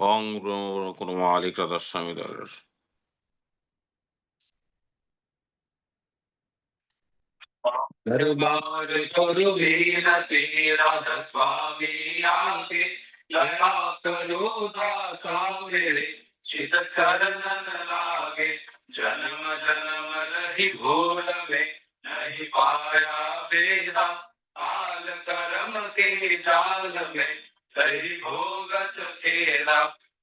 ওং কোনো মালিক রাধাস্বামী দাস दरबार करो विनती राधा स्वामी आगे दया करो दाता मेरे चित चरणन लागे जन्म जन्म रही भूल में नहीं पाया बेदा काल कर्म के जाल में रही भोगत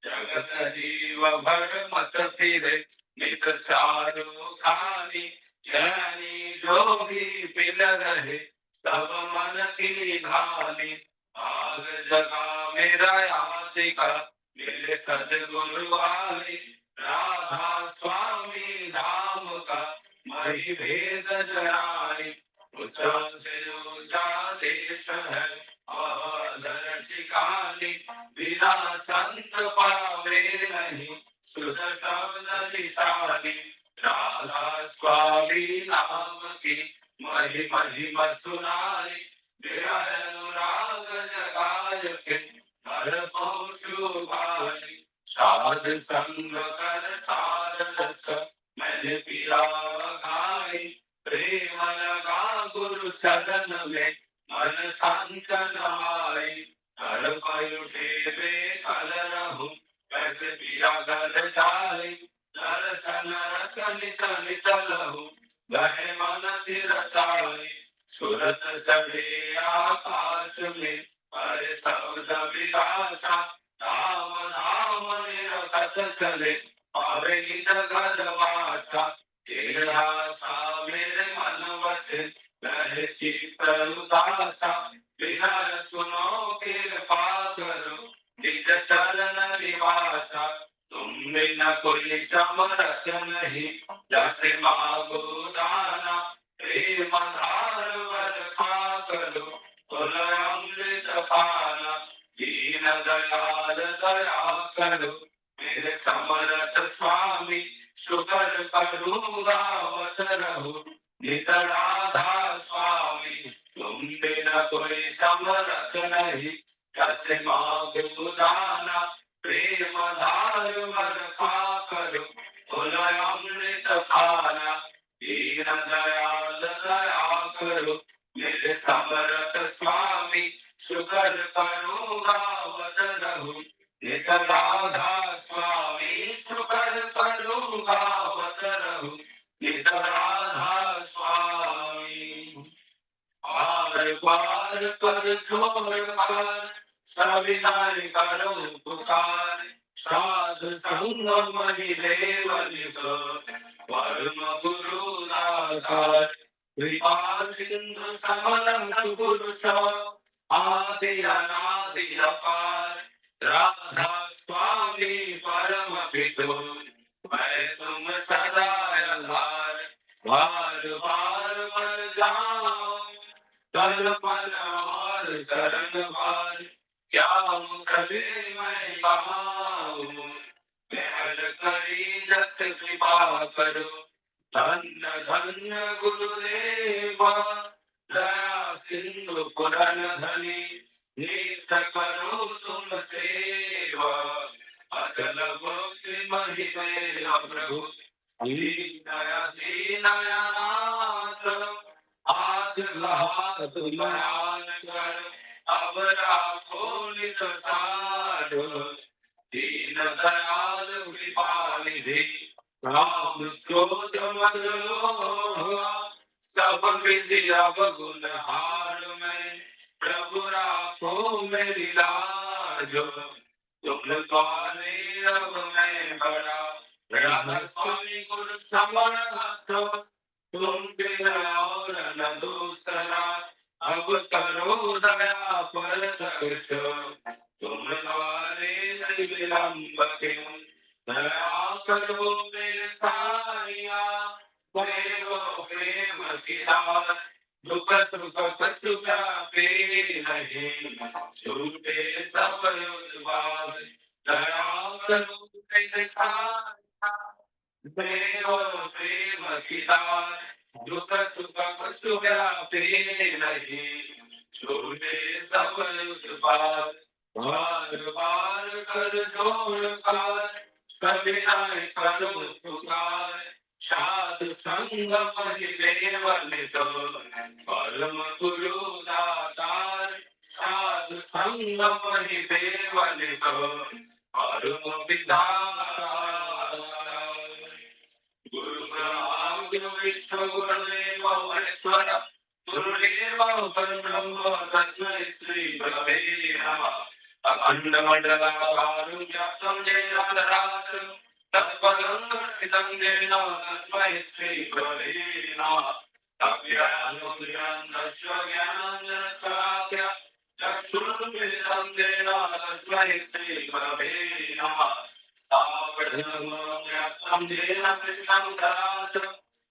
जगत जीव भर मत फिरे नित चारो खानी ज्ञानी जो भी पिल रहे तब मन की ढाली आग जगा मेरा यादिका मेरे सदगुरु आले राधा स्वामी धाम का मही भेद जनाई उससे ऊँचा देश है अधर ठिकानी बिना संत पावे नहीं, सुध शब्द निशानी राधा स्वामी नाम की मही महिमा सुनाई मेरा अनुराग जगाय के घर पहुँचू भाई, साध संग कर सार रस मैंने पिया गाई प्रेम लगा गुरु चरण में, मन शांत नवाई घर पयुषे बेकल रहूँ। कैसे पिया घर जाई दर्शन रस नित नित लहु गहे मन चिरताई सुरत चढ़े आकाश में। हरे शब्द विलासा धाम धाम निरखत चले। पावे जगत वासा, तेरा सा मेरे मन वसे रहे चित्त उदासा बिना सुनो बिना कोई समरथ नहीं जैसे मांगो दाना, प्रेम धार वर खा करो कुल अमृत पाना, दीन दयाल दया करो। मेरे समरथ स्वामी शुकर करूँगा वत रहो। नित स्वामी, तुम बिना कोई समरथ नहीं। जैसे मांगो दाना, प्रेम धार खाना दीन दयाल दया करो। मेरे समरथ स्वामी, शुकर करूँगा वत रहूँ। नित राधा स्वामी, शुकर करूँगा वत रहूँ। नित राधा स्वामी। पार पार कर, ज़ोर कर सविनाय करो पुकार। साधु संग महिले वलित परम गुरु दातार कृपा सिंधु समन पुरुष आदि अनादि अपार राधा स्वामी परम पितु महिमे प्रभु दीनया दीनया आज हाथ बयान कर अब राखो साध दीन दयाल कृपा निधि राम क्रोध मद सब विधि अवगुण हार में प्रभु राखो मेरी लाज, तुम द्वारे अब मैं? राधा स्वामी गुरु समर्थ तुम बिना और न दूसरा अब करो दया पर दर्श तुम द्वारे विलंब क्यों दया करो मेरे साया प्रेम प्रेम की दात दुख सुख कछु व्यापे नहीं छूटे सब युद्ध दया करो मेरे साया प्रेम प्रेम की दुख सुख कछु व्यापे नहीं छोटे सब उत्पाद बार बार कर जोड़ कर सविनय करो पुकार साधु संग महिदेवनित परम गुरु दातार साधु संग महिदेवनित परम विधातार विश्वगुरुदेवमहेश्वरः गुरुदेवं परब्रह्म तस्मै श्रीगुरवे नमः अखण्डमण्डलाकारव्याप्तं जयराधरात् तत्पदङ्गस्थितं येन तस्मै श्रीगुरवे नमः अज्ञानोज्ञानश्च ज्ञानाञ्जनश्चाख्य चक्षुरुन्मिलितं येन तस्मै श्रीगुरवे नमः सावधर्मं व्याप्तं येन कृष्णं धरात्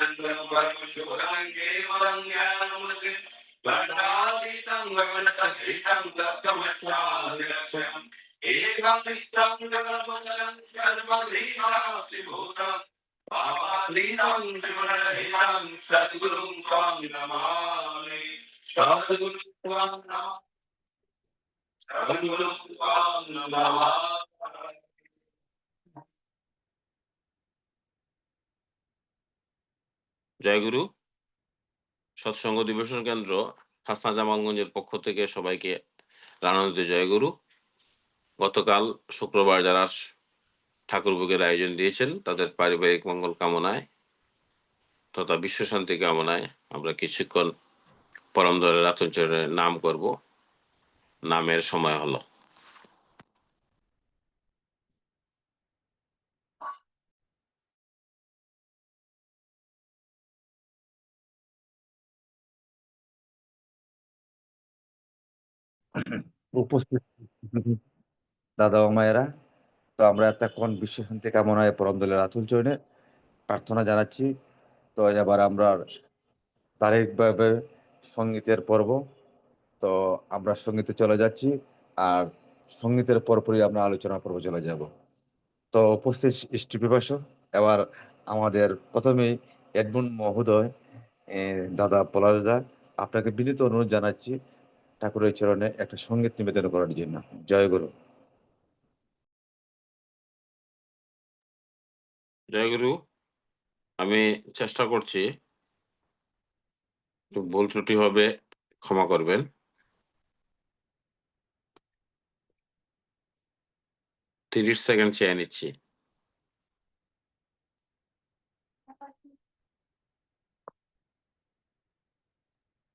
शुभरङ्गेवरङ्गानुमृत् भण्डालितं गगनसहितं दत्तमश्चादिलक्ष्यम् एकमित्तं गगनमचलं सर्वलीलास्त्रिभूतम् पावादीनं त्रिगुणरहितं सद्गुरुं त्वां नमामि सद्गुरुं त्वां नमामि सद्गुरुं त्वां नमामि জয়গুরু, সৎসঙ্গ দিবসন কেন্দ্র হাসনা জামালগঞ্জের পক্ষ থেকে সবাইকে রানন্দিত জয়গুরু। গতকাল শুক্রবার যারা ঠাকুর ভোগের আয়োজন দিয়েছেন, তাদের পারিবারিক মঙ্গল কামনায় তথা বিশ্ব শান্তি কামনায় আমরা কিছুক্ষণ পরম দলের নাম করব। নামের সময় হলো। উপস্থিত দাদা মায়েরা, তো আমরা এতক্ষণ বিশ্ব শান্তি কামনায় পরম দলের আতুল প্রার্থনা জানাচ্ছি। তো এবার আমরা তারিখভাবে সঙ্গীতের পর্ব। তো আমরা সঙ্গীতে চলে যাচ্ছি আর সঙ্গীতের পরপরই আমরা আলোচনা পর্ব চলে যাব। তো উপস্থিত স্টিপিবাস এবার আমাদের প্রথমেই এডমুন মহোদয় দাদা পলাশদা আপনাকে বিনীত অনুরোধ জানাচ্ছি ঠাকুরের চরণে একটা সংগীত নিবেদন করার জন্য। জয় গুরু। জয়গুরু আমি চেষ্টা করছি। একটু ভুল ত্রুটি হবে ক্ষমা করবেন। তিরিশ সেকেন্ড চেয়ে নিচ্ছি।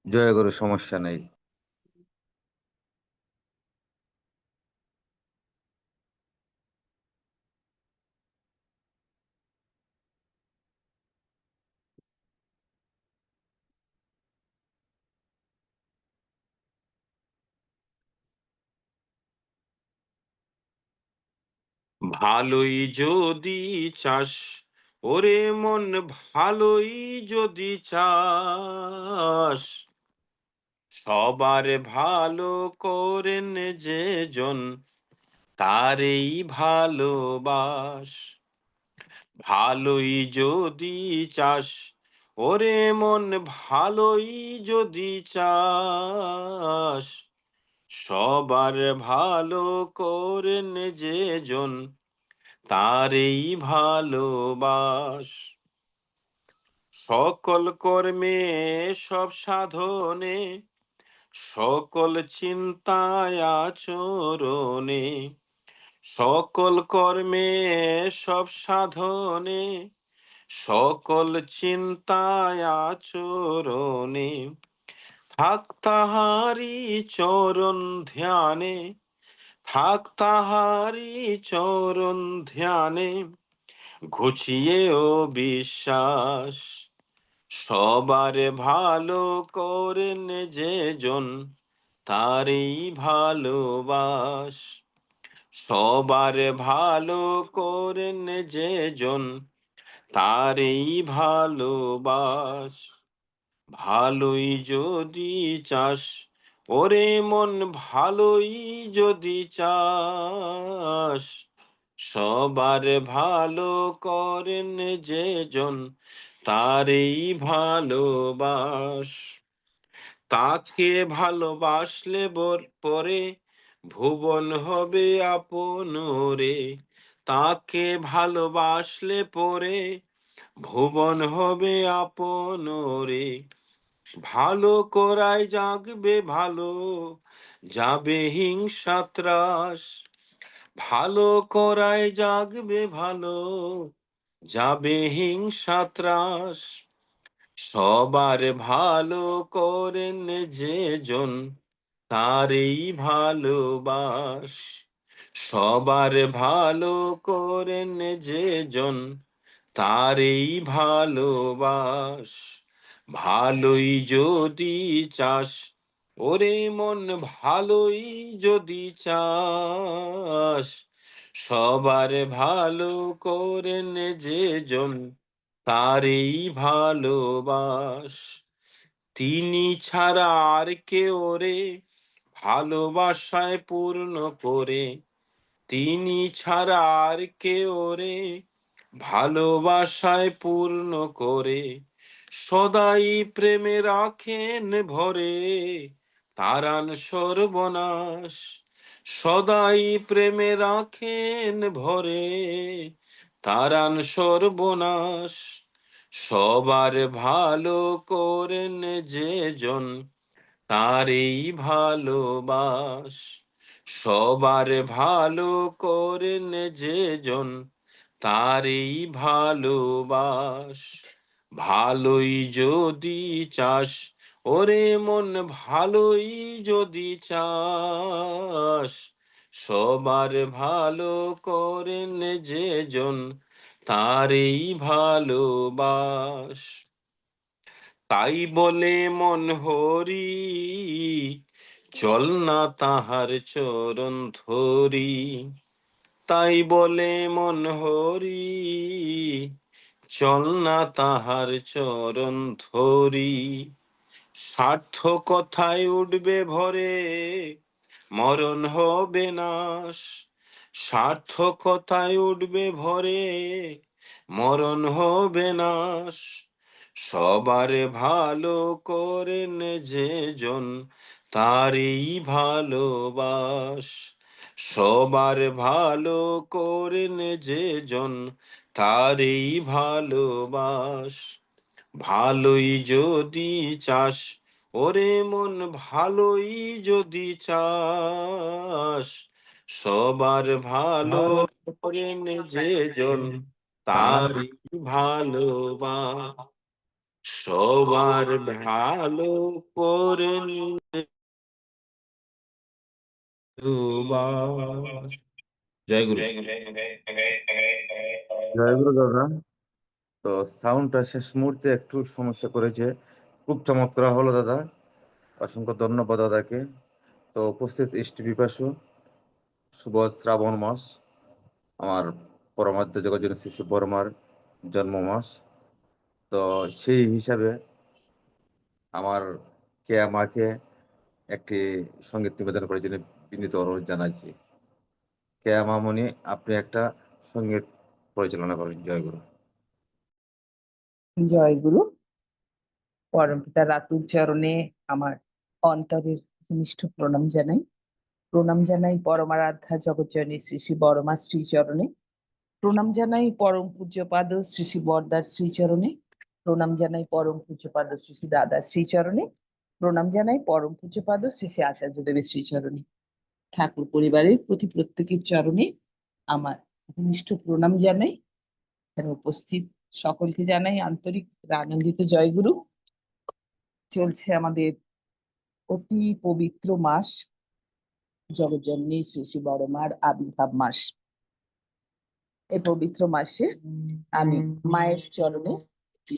জয় গুরু সমস্যা নেই। ভালোই যদি চাস, ওরে মন ভালোই যদি চাস। সবার ভালো করেন যে জন, তারেই ভালোবাস। ভালোই যদি চাস, ওরে মন ভালোই যদি চাস। সবার ভালো করেন যে জন তারেই ভালোবাস। সকল কর্মে, সব সাধনে, সকল চিন্তায়, আচরণে, সকল কর্মে, সব সাধনে, সকল চিন্তায়, আচরণে, থাক তাহারি চরণ ধ্যানে থাক তাহারি চরণ ধ্যানে ঘুচিয়েও বিশ্বাস। সবার ভালো করেন যে জন, তারই ভালোবাস। সবার ভালো করেন যে জন, তারই ভালোবাস। ভালোই যদি চাস ওরে মন ভালোই যদি চাস, সবার ভালো করেন যে জন তারই ভালোবাস। তাকে ভালোবাসলে বর- পরে ভুবন হবে আপন রে। তাকে ভালোবাসলে পরে ভুবন হবে আপন রে। ভালো করায় জাগবে ভালো, যাবে হিংসা ত্রাস। ভালো করায় জাগবে ভালো, যাবে হিংসা ত্রাস। সবার ভালো করেন যে জন, তারই ভালোবাস। সবার ভালো করেন যে জন, তারই ভালোবাস। ভালোই যদি চাস, ওরে মন ভালোই যদি চাস। সবার ভালো করেন যে জন, তারই ভালোবাস। তিনি ছাড়া আর কে ওরে ভালোবাসায় পূর্ণ করে। তিনি ছাড়া আর কেউ রে ভালোবাসায় পূর্ণ করে। সদাই প্রেমে রাখেন ভরে, তারান সর্বনাশ। সদাই প্রেমে রাখেন ভরে, তারান সর্বনাশ। সবার ভালো করেন যে জন, তারই ভালোবাস। সবার ভালো করেন যে জন, তারই ভালোবাস। ভালোই যদি চাস, ওরে মন ভালোই যদি চাস। সবার ভালো করেন যে জন, তারই ভালোবাস। তাই বলে মন হরি, চল না তাহার চরণ ধরি। তাই বলে মন হরি চল না তাহার চরণ ধরি। স্বার্থ কথায় উঠবে ভরে, মরণ হবে নাশ। স্বার্থ কথায় উঠবে ভরে, মরণ হবে নাশ। সবার ভালো করেন যে জন তারই ভালোবাস। সবার ভালো করেন যে জন তারই ভালোবাস। ভালোই যদি চাস ওরে মন ভালোই যদি চাস। সবার ভালো করেন যে জন তারই ভালোবাস। সবার ভালো করেন ভালোবাস। জয় গুরু জয়গুরু দাদা, তো সাউন্ডটা শেষ মুহূর্তে একটু সমস্যা করেছে। খুব চমৎকার হলো দাদা। অসংখ্য ধন্যবাদ দাদাকে। তো উপস্থিত ইষ্ট বিপাসু শুভ শ্রাবণ মাস। আমার পরমাধ্য জগৎ শিশু বর্মার জন্ম মাস। তো সেই হিসাবে আমার কে আমাকে একটি সংগীত নিবেদন করার জন্য বিনীত অনুরোধ জানাচ্ছি। কে মামনি, আপনি একটা সংগীত পরিচালনা করেন, জয়গুরু। জয় গুরু পরমপিতা রাতুর চরণে আমার অন্তরের ঘনিষ্ঠ প্রণাম জানাই। প্রণাম জানাই পরমারাধ্যা জগৎজনী শ্রী শ্রী বড়মা শ্রীচরণে। প্রণাম জানাই পরম পূজ্যপাদ শ্রী শ্রী বরদার শ্রীচরণে। প্রণাম জানাই পরম পূজ্যপাদ শ্রী শ্রী দাদার শ্রীচরণে। প্রণাম জানাই পরম পূজ্যপাদ শ্রী শ্রী আচার্য দেবের শ্রীচরণে। ঠাকুর পরিবারের প্রতি প্রত্যেকের চরণে আমার ঘনিষ্ঠ প্রণাম জানাই। এখানে উপস্থিত সকলকে জানাই আন্তরিক আনন্দিত জয়গুরু। চলছে আমাদের অতি পবিত্র মাস, জগজ্জননী শ্রী শ্রী বড়মার আবির্ভাব মাস। এই পবিত্র মাসে আমি মায়ের চরণে